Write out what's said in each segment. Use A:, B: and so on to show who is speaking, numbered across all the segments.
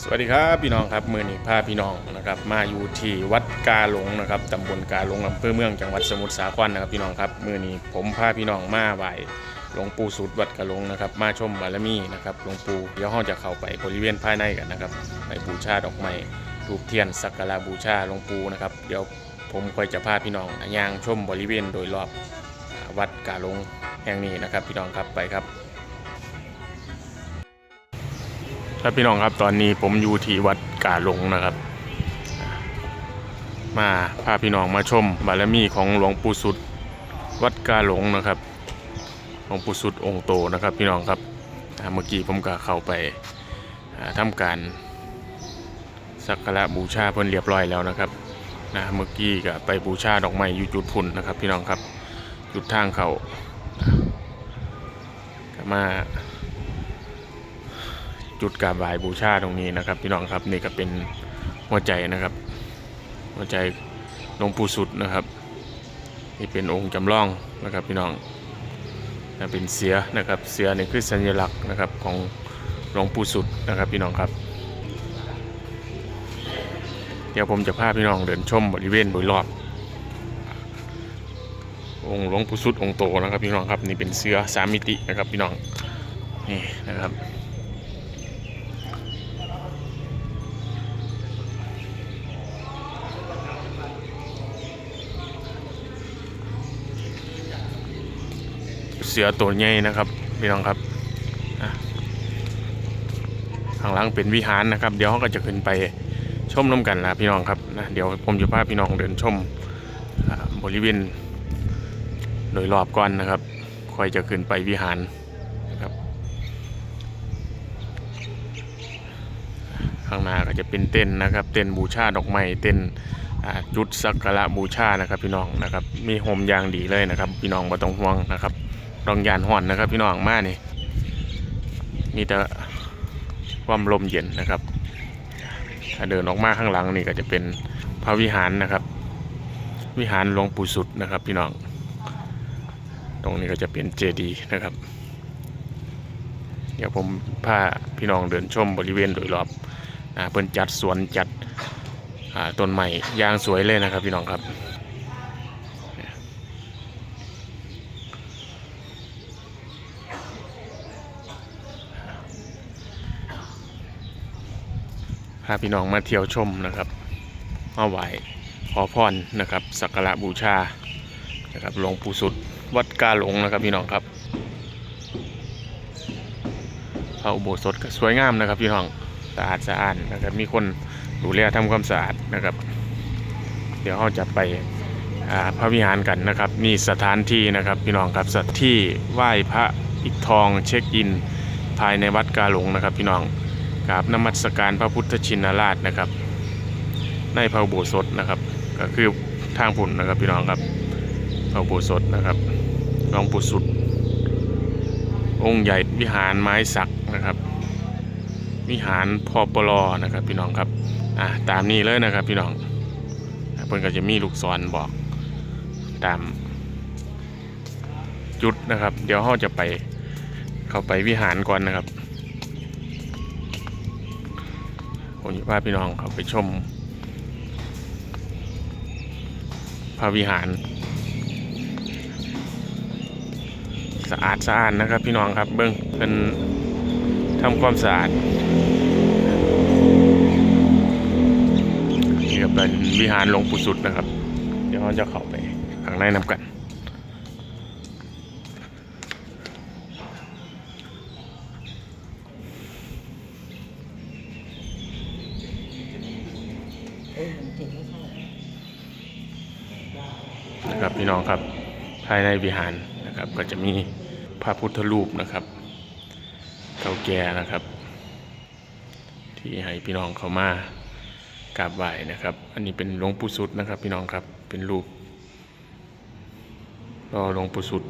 A: สวัสดีครับพี่น้องครับมือนี้พาพี่น้องนะครับมาอยู่ที่วัดกาหลงนะครับตำบลกาหลงอำเภอเมืองจังหวัดสมุทรสาครนะครับพี่น้องครับมือนี้ผมพาพี่น้องมาไหว้หลวงปู่สุดวัดกาหลงนะครับมาชมบารมีนะครับหลวงปู่เดี๋ยวเราจะเข้าไปบริเวณภายในกันนะครับไปบูชาดอกไม้ถูกเทียนสักการะบูชาหลวงปู่นะครับเดี๋ยวผมค่อยจะพาพี่น้องย่างชมบริเวณโดยรอบวัดกาหลงแห่งนี้นะครับพี่น้องครับไปครับ ครับพี่น้องครับตอนนี้ผมอยู่ที่วัดกาหลงนะครับ มาพาพี่น้องมาชมบารมีของหลวงปู่สุด วัดกาหลงนะครับหลวงปู่สุดองค์โตนะครับพี่น้องครับเมื่อกี้ผมก็เข้าไปอ่าทำการสักการะบูชาเพิ่นเรียบร้อยแล้วนะครับนะเมื่อกี้ก็ไปบูชาดอกไม้อยู่จุดพุ่นนะครับ พี่น้องครับจุดทางเขาอ่าก็มา จุดกราบไหว้บูชาตรงนี้นะครับ พี่น้องครับนี่ก็เป็นหัวใจนะครับ หัวใจหลวงปู่สุดนะครับนี่เป็นองค์จำลองนะครับพี่น้องนะเป็นเสือนะครับเสือนี่คือสัญลักษณ์นะครับของหลวงปู่สุดนะครับพี่น้องครับ เดี๋ยวผมจะพาพี่น้องเดินชมบริเวณโดยรอบ องค์หลวงปู่สุดองค์โตนะครับพี่น้องครับนี่เป็นเสือสามมิตินะครับพี่น้องนี่นะครับ เสือตัวใหญ่นะครับพี่น้องครับข้างหลังเป็นวิหารนะครับ เดี๋ยวเขาก็จะขึ้นไปชมน้ำกันละพี่น้องครับนะเดี๋ยวผมจะพาพี่น้องเดินชมบริเวณโดยรอบก่อนนะครับค่อยจะขึ้นไปวิหารนะครับข้างหน้าก็จะเป็นเต้นนะครับ เต้นบูชาดอกไม้เต้นจุดสักการะบูชานะครับพี่น้องนะครับ มีโฮมยางดีเลยนะครับ พี่น้องบ่ต้องห่วงนะครับ รองยานห่อนนะครับ พี่น้องมานี่มีแต่ความลมเย็นนะครับ ถ้าเดินออกมาข้างหลังนี่ก็จะเป็นพระวิหารนะครับ วิหารหลวงปู่สุดนะครับ พี่น้อง ตรงนี้ก็จะเป็นเจดีย์นะครับ เดี๋ยวผมพาพี่น้องเดินชมบริเวณโดยรอบนะเพิ่นจัดสวนจัดต้นไม้ยางสวยเลยนะครับ พี่น้องครับ พาพี่น้องมาเที่ยวชมนะครับมาไหว้ขอพรนะครับสักการะบูชานะครับหลวงปู่สุดวัดกาหลงนะครับพี่น้องครับพระอุโบสถก็สวยงามนะครับพี่น้องสะอาดสะอาดนะครับมีคนดูแลทำความสะอาดนะครับ เดี๋ยวเราจะไปพระวิหารกันนะครับมีสถานที่นะครับพี่น้องครับสถานที่ไหว้พระอิฐทองเช็คอิน ภายในวัดกาหลงนะครับพี่น้อง กราบนมัสการพระพุทธชินราชนะครับ ในพระอุโบสถนะครับ ก็คือทางผุนนะครับพี่น้องครับพระอุโบสถนะครับหลวงปู่สุด องค์ใหญ่วิหารไม้สักนะครับ วิหารพอปลอนะครับพี่น้องครับอ่าตามนี้เลยนะครับพี่น้องเพิ่นก็จะมีลูกศรบอกตามจุดนะครับ เดี๋ยวเราจะไปเข้าไปวิหารก่อนนะครับ ผมจะพาพี่น้องเขาไปชม พระวิหาร สะอาดสะอาดนะครับ พี่น้องครับเบิ้องเป็นทำความสะอาดนี่ก็เป็นวิหารหลวงปู่สุดนะครับ เดี๋ยวเราจะเข้าไปข้างในนำกัน
B: เออมั
A: นะครับพี่น้องครับภายในวิหารนะครับ ก็จะมีพระพุทธรูปนะครับเก่าแก่นะครับ ที่ให้พี่น้องเขามากราบไหว้นะครับ อันนี้เป็นหลวงปู่สุดนะครับ พี่น้องครับเป็นรูปรอหลวงปู่สุด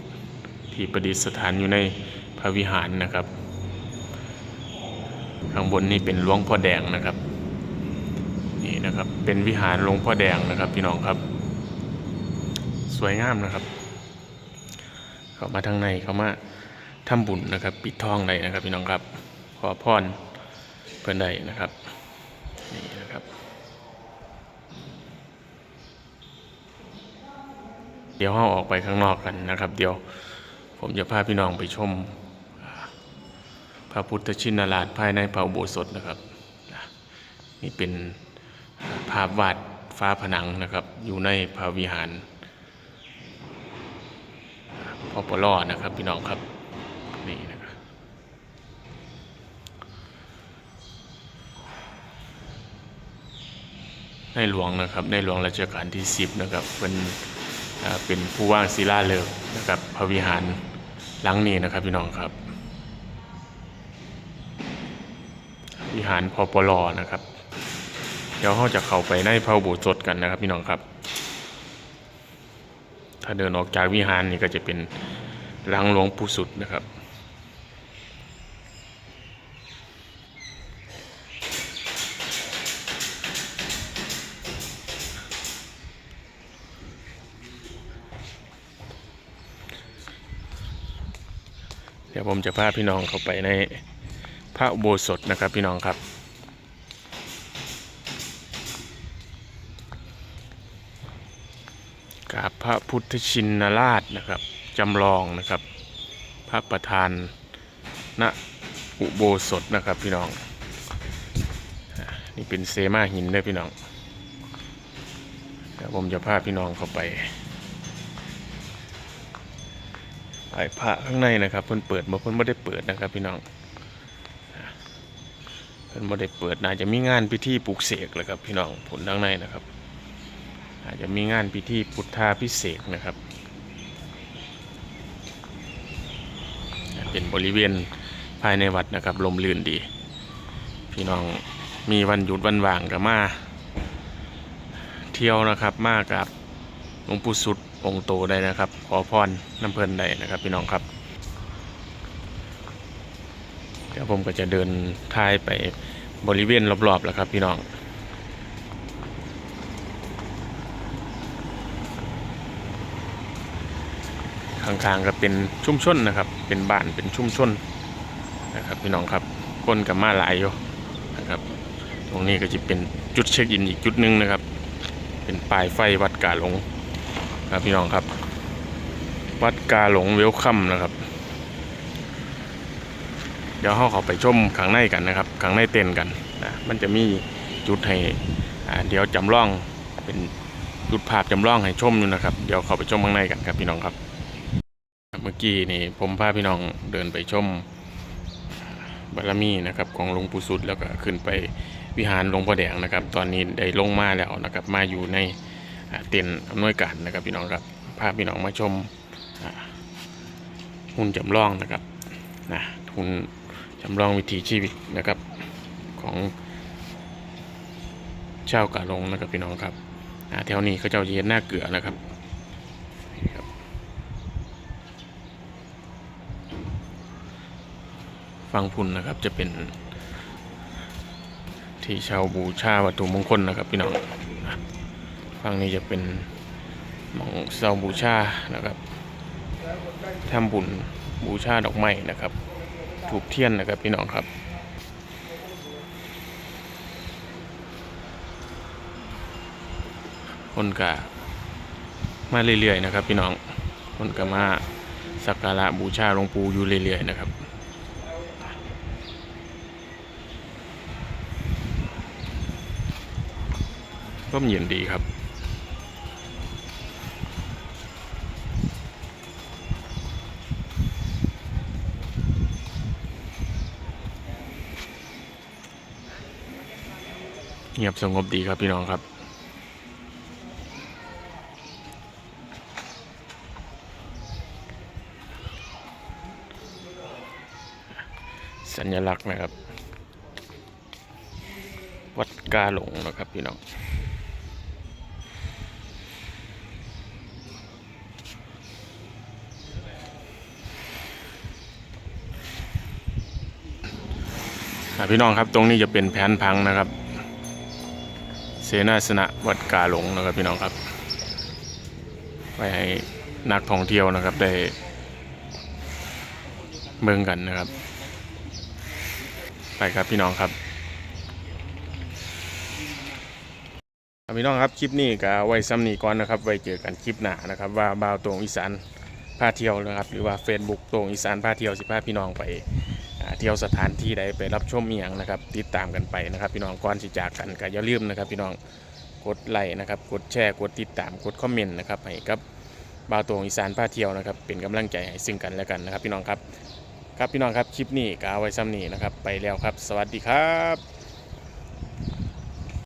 A: ที่ประดิษฐานอยู่ในพระวิหารนะครับ ข้างบนนี่เป็นหลวงพ่อแดงนะครับ นี่นะครับ เป็นวิหารหลวงพ่อแดงนะครับ พี่น้องครับ สวยงามนะครับ เข้ามาทางในเข้ามาทำบุญนะครับ ปิดทองเลยนะครับ พี่น้องครับ ขอพรเพื่อนได้นะครับนี่นะครับเดี๋ยวเราออกไปข้างนอกกันนะครับ เดี๋ยวผมจะพาพี่น้องไปชมพระพุทธชินราชภายในพระอุโบสถนะครับ นี่เป็น ภาพวาดฟ้าผนังนะครับ อยู่ในพระวิหารพอปลอนะครับพี่น้องครับนี่นะครับในหลวงนะครับในหลวงรัชกาลที่ 10 นะครับเป็นเป็นผู้ว่างศิลาฤกษ์นะครับพระวิหารหลังนี้นะครับพี่น้องครับ วิหารพอปลอนะครับ เดี๋ยวเราจะเข้าไปในพระอุโบสถกันนะครับ พี่น้องครับ ถ้าเดินออกจากวิหารนี่ก็จะเป็นหลังหลวงปู่สุดนะครับเดี๋ยวผมจะพาพี่น้องเข้าไปในพระโบสถนะครับพี่น้องครับ กราบพระพุทธชินราชนะครับจำลองนะครับ พระประธานณอุโบสถนะครับพี่น้อง นี่เป็นเซมาหินเลยพี่น้องเดี๋ยวผมจะพาพี่น้องเข้าไปไอ้พระข้างในนะครับเพิ่นเปิดบ่เพิ่นบ่ได้เปิดนะครับพี่น้องเพิ่นบ่ได้เปิดน่าจะมีงานพิธีปลุกเสกแหละครับพี่น้องผลข้างในนะครับ อาจจะมีงานพิธีพุทธาพิเศษนะครับ เป็นบริเวณภายในวัดนะครับลมลื่นดี พี่น้องมีวันหยุดวันว่างก็มา เที่ยวนะครับมากับหลวงปู่สุดองค์โตได้นะครับ ขอพรน้ำเพลินได้นะครับ พี่น้องครับเดี๋ยวผมก็จะเดินทายไปบริเวณรอบๆแล้วครับพี่น้อง ข้างๆก็เป็นชุ่มชนนะครับ เป็นบ้านเป็นชุ่มชนนะครับพี่น้องครับคนกับมาหลายอยู่นะครับ ตรงนี้ก็จะเป็นจุดเช็คอินอีกจุดหนึ่งนะครับ เป็นป้ายไฟวัดกาหลงครับพี่น้องครับ วัดกาหลงเวลคัมนะครับ เดี๋ยวเราเข้าไปชมข้างในกันนะครับข้างในเต็นกันนะมันจะมีจุดให้เดี๋ยวจำลองเป็นจุดภาพจำลองให้ชมอยู่นะครับ เดี๋ยวเข้าไปชมข้างในกันครับพี่น้องครับ เมื่อกี้นี่ผมพาพี่น้องเดินไปชมบารมีนะครับของหลวงปู่สุดแล้วก็ขึ้นไปวิหารหลวงพ่อแดงนะครับ ตอนนี้ได้ลงมาแล้วนะครับ มาอยู่ในเต็นท์อำนวยการนะครับพี่น้องครับพาพี่น้องมาชมหุ่นจำลองนะครับนะหุ่นจำลองวิถีชีวิตนะครับของชาวกาลงนะครับพี่น้องครับแถวนี้เขาเจ้าจะเห็นหน้าเกลือนะครับนี่ครับ ฟังพุ่นนะครับ จะเป็น ที่ชาวบูชาวัตถุมงคลนะครับ พี่น้องฟังนี้จะเป็นมองเสาบูชานะครับทำบุญบูชาดอกไม้นะครับถูกเทียนนะครับพี่น้องครับคนกะมาเรื่อยๆนะครับ พี่น้องคนกะมาสักการะบูชาหลวงปู่อยู่เรื่อยๆนะครับ ร่มเย็นดีครับเงียบสงบดีครับพี่น้องครับ สัญลักษณ์นะครับ วัดกาหลงนะครับพี่น้อง พี่น้องครับตรงนี้จะเป็นแผนพังนะครับ เสนาสนะวัดกาหลงนะครับพี่น้องครับ ไปให้นักท่องเที่ยวนะครับได้เมืองกันนะครับ ไปครับพี่น้องครับพี่น้องครับคลิปนี้ก็ไว้ซ้ำนี้ก่อนนะครับ ไว้เจอกันคลิปหน้านะครับ ว่าบ่าวตรงอีสานพาเที่ยวนะครับ หรือว่า Facebook ตรงอีสานพาเที่ยวสิพาพี่น้องไป เที่ยวสถานที่ใดไปรับชมเมียงนะครับ ติดตามกันไปนะครับ พี่น้องก่อนสิจากกันก็อย่าลืมนะครับ พี่น้องกดไลค์นะครับกดแชร์กดติดตามกดคอมเมนต์นะครับให้กับบ่าวตรงอีสานพาเที่ยวนะครับเป็นกำลังใจให้ซึ่งกันและกันนะครับ พี่น้องครับครับพี่น้องครับคลิปนี้ก็เอาไว้ซ้ำนี้นะครับ ไปแล้วครับ สวัสดีครับ